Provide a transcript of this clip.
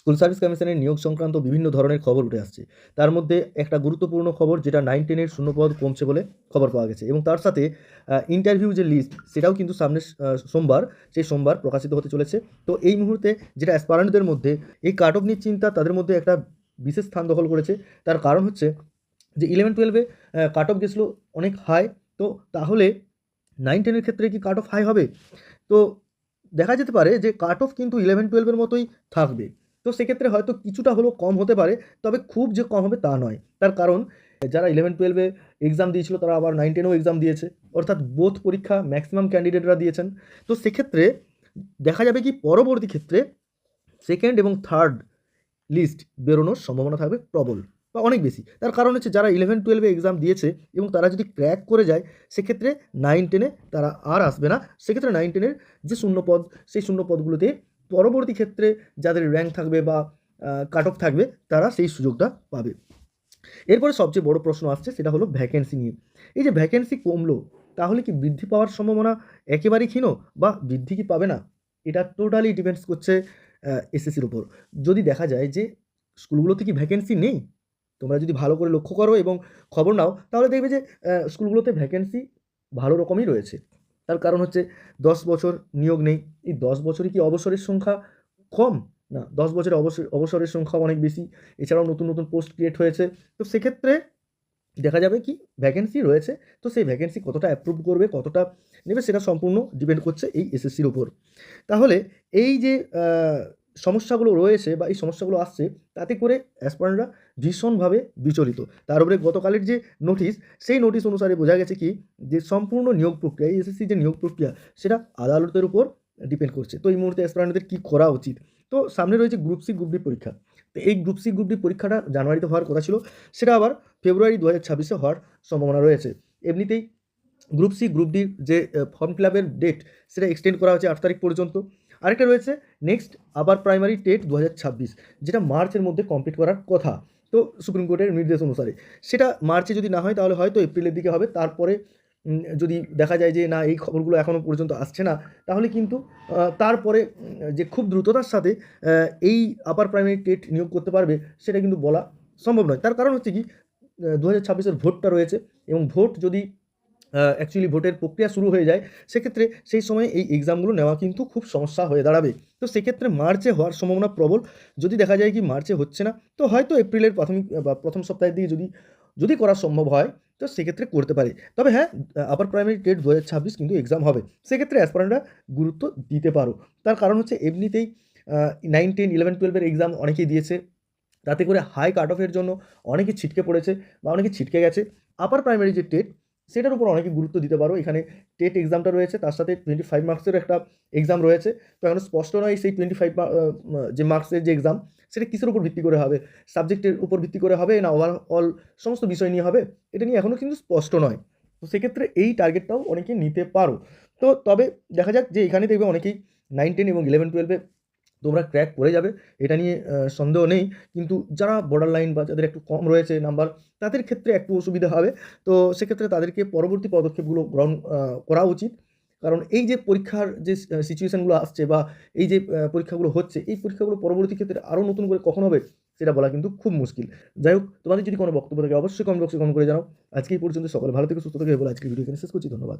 School service কমিশনের নিয়োগ সংক্রান্ত বিভিন্ন ধরনের খবর উঠে আসছে। তার মধ্যে একটা গুরুত্বপূর্ণ খবর যেটা নাইন টেনের শূন্যপদ কমছে বলে খবর পাওয়া গেছে এবং তার সাথে ইন্টারভিউ যে লিস্ট সেটাও কিন্তু সামনের সোমবার, সেই সোমবার প্রকাশিত হতে চলেছে। তো এই মুহূর্তে যেটা অ্যাসপারেন্টদের মধ্যে, এই কাট অফ নিয়ে চিন্তা তাদের মধ্যে একটা বিশেষ স্থান দখল করেছে। তার কারণ হচ্ছে যে ইলেভেন টুয়েলভে কাট অফ গেছিল অনেক হাই তো তাহলে নাইন টেনের ক্ষেত্রে কি কাট অফ হাই হবে? তো দেখা যেতে পারে যে কাট অফ কিন্তু ইলেভেন টুয়েলভের মতোই থাকবে। তো সেক্ষেত্রে হয়তো কিছুটা হলেও কম হতে পারে, তবে খুব যে কম হবে তা নয়। তার কারণ, যারা ইলেভেন টুয়েলভে এক্সাম দিয়েছিল, তারা আবার নাইন টেনেও এক্সাম দিয়েছে। অর্থাৎ বোথ পরীক্ষা ম্যাক্সিমাম ক্যান্ডিডেটরা দিয়েছেন। তো সেক্ষেত্রে দেখা যাবে কি, পরবর্তী ক্ষেত্রে সেকেন্ড এবং থার্ড লিস্ট বেরোনোর সম্ভাবনা থাকবে প্রবল বা অনেক বেশি। তার কারণ হচ্ছে যারা ইলেভেন টুয়েলভে এক্সাম দিয়েছে এবং তারা যদি ক্র্যাক করে যায়, সেক্ষেত্রে নাইন টেনে তারা আর আসবে না। সেক্ষেত্রে নাইন টেনের যে শূন্যপদ, সেই শূন্যপদগুলোতে পরবর্তী ক্ষেত্রে যাদের র্যাঙ্ক থাকবে বা কাট অফ থাকবে, তারা সেই সুযোগটা পাবে। এরপরে সবচেয়ে বড় প্রশ্ন আসছে, সেটা হলো ভ্যাকেন্সি নিয়ে। এই যে ভ্যাকেন্সি কমলো, তাহলে কি বৃদ্ধি পাওয়ার সম্ভাবনা একেবারেই ক্ষীণ বা বৃদ্ধি কি পাবে না? এটা টোটালি ডিপেন্ডস করছে এসএসসির উপর। যদি দেখা যায় যে স্কুলগুলোতে কি ভ্যাকেন্সি নেই, তোমরা যদি ভালো করে লক্ষ্য করো এবং খবর নাও, তাহলে দেখবে যে স্কুলগুলোতে ভ্যাকেন্সি ভালো রকমই রয়েছে। তার কারণ হচ্ছে দশ বছর নিয়োগ নেই। এই দশ বছরে কি অবসরের সংখ্যা কম? না, দশ বছরে অবসর, অবসরের সংখ্যা অনেক বেশি। এছাড়াও নতুন নতুন পোস্ট ক্রিয়েট হয়েছে। তো সেক্ষেত্রে দেখা যাবে কি ভ্যাকেন্সি রয়েছে। তো সেই ভ্যাকেন্সি কতটা অ্যাপ্রুভ করবে, কতটা নেবে সেটা সম্পূর্ণ ডিপেন্ড করছে এই এসএসসির উপর। তাহলে এই যে সমস্যাগুলো রয়েছে বা এই সমস্যাগুলো আসছে, তাতে করে অ্যাসপারেন্টরা ভীষণভাবে বিচলিত। তার উপরে গতকালের যে নোটিশ সেই নোটিশ অনুসারে বোঝা গেছে কি, যে সম্পূর্ণ নিয়োগ প্রক্রিয়া, এই এসএসসি যে নিয়োগ প্রক্রিয়া, সেটা আদালতের উপর ডিপেন্ড করছে। তো এই মুহূর্তে অ্যাসপারেন্টদের কী করা উচিত? তো সামনে রয়েছে গ্রুপ সি গ্রুপ ডি পরীক্ষা। তো এই গ্রুপ সি গ্রুপ ডি পরীক্ষাটা জানুয়ারিতে হওয়ার কথা ছিল, সেটা আবার ফেব্রুয়ারি দু হাজার ছাব্বিশে হওয়ার সম্ভাবনা রয়েছে। এমনিতেই গ্রুপ সি গ্রুপ ডির যে ফর্ম ফিল আপের ডেট সেটা এক্সটেন্ড করা হয়েছে আট তারিখ পর্যন্ত। আরেকটা রয়েছে নেক্সট আবার প্রাইমারি টেট দু হাজার ছাব্বিশ, যেটা মার্চের মধ্যে কমপ্লিট করার কথা। তো সুপ্রিম কোর্টের নির্দেশ অনুসারে। সেটা মার্চে যদি না হয়, তাহলে হয়তো এপ্রিলের দিকে হবে। তারপরে যদি দেখা যায় যে না, এই খবরগুলো এখনও পর্যন্ত আসছে না, তাহলে কিন্তু তারপরে যে খুব দ্রুততার সাথে এই আপার প্রাইমারি টেট নিয়োগ করতে পারবে, সেটা কিন্তু বলা সম্ভব নয়। তার কারণ হচ্ছে কি দু হাজার ভোটটা রয়েছে এবং ভোট যদি অ্যাকচুয়ালি ভোটের প্রক্রিয়া শুরু হয়ে যায়, সেক্ষেত্রে সেই সময় এই এক্সামগুলো নেওয়া কিন্তু খুব সমস্যা হয়ে দাঁড়াবে। তো সেক্ষেত্রে মার্চে হওয়ার সম্ভাবনা প্রবল। যদি দেখা যায় কি মার্চে হচ্ছে না, তো হয়তো এপ্রিলের প্রাথমিক বা প্রথম সপ্তাহের দিকে যদি যদি করা সম্ভব হয়, তো সেক্ষেত্রে করতে পারে। তবে হ্যাঁ আপার প্রাইমারি টেট দু হাজার ছাব্বিশ কিন্তু এক্সাম হবে। সেক্ষেত্রে অ্যাসপারেন্টরা গুরুত্ব দিতে পারো। তার কারণ হচ্ছে এমনিতেই নাইন টেন ইলেভেন টুয়েলভের এক্সাম অনেকেই দিয়েছে। তাতে করে হাই কাট অফের জন্য অনেকে ছিটকে পড়েছে বা অনেকে ছিটকে গেছে। আপার প্রাইমারি যে টেট সেটার উপর অনেকে গুরুত্ব দিতে পারো। এখানে টেট এক্সামটা রয়েছে, তার সাথে টোয়েন্টি ফাইভ মার্কসের একটা এক্সাম রয়েছে। তো এখন স্পষ্ট নয় সেই টোয়েন্টি ফাইভ যে মার্কসের যে এক্সাম সেটা কিসের উপর ভিত্তি করে হবে? সাবজেক্টের উপর ভিত্তি করে হবে না ওভারঅল সমস্ত বিষয় নিয়ে হবে? এটা নিয়ে এখনও কিন্তু স্পষ্ট নয়। তো সেক্ষেত্রে এই টার্গেটটাও অনেকে নিতে পারো। তো তবে দেখা যাক যে এখানে দেখবে অনেকেই নাইন টেন এবং ইলেভেন টুয়েলভে তোমরা ক্র্যাক করে যাবে, এটা নিয়ে সন্দেহ নেই। কিন্তু যারা বর্ডার লাইন বা যাদের একটু কম রয়েছে নাম্বার তাদের ক্ষেত্রে একটু অসুবিধা হবে। তো সেক্ষেত্রে তাদেরকে পরবর্তী পদক্ষেপগুলো গ্রহণ করা উচিত। কারণ এই যে পরীক্ষার যে সিচুয়েশানগুলো আসছে বা এই যে পরীক্ষাগুলো হচ্ছে, এই পরীক্ষাগুলো পরবর্তী ক্ষেত্রে আরও নতুন করে কখন হবে, সেটা বলা কিন্তু খুব মুশকিল। যাই হোক, তোমাদের যদি কোনো বক্তব্য থাকে, অবশ্যই কমেন্ট বক্সে কমেন্ট করে জানাও। আজকে এই পর্যন্ত, সকলে ভালো থেকে, সুস্থ থেকে বলে আজকে ভিডিও এখানে শেষ করছি। ধন্যবাদ।